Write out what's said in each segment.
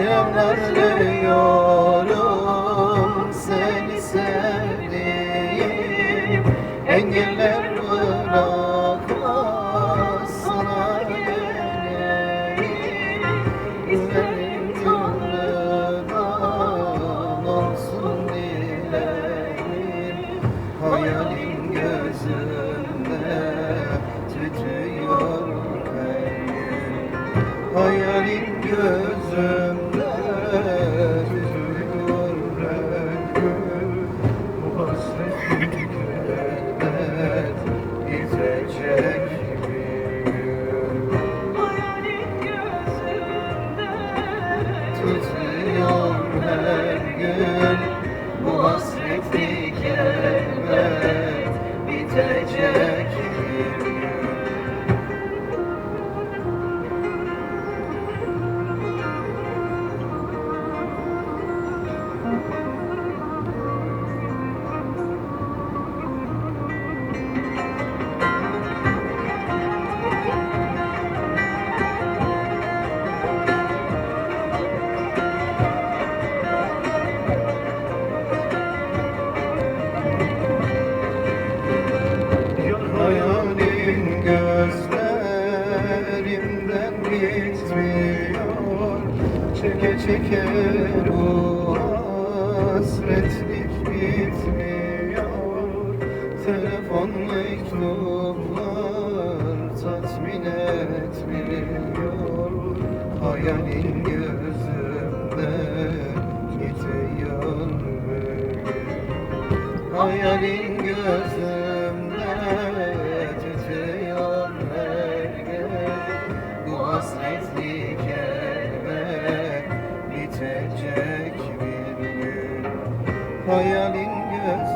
ilerliyorum seni sevdiğim engeller bırakmaz sana geleyim. İzlerim Tanrı'dan olsun dilerim Hayalin gözümde tütüyor gün Hayalin gözümde Yeah. Gitmiyor Çeke çeke bu hasretlik bitmiyor. Telefon mektuplar tatmin etmiyor. Hayalin gözümde gidiyor Hayalin Hayalin gözümde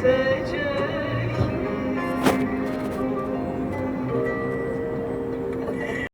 take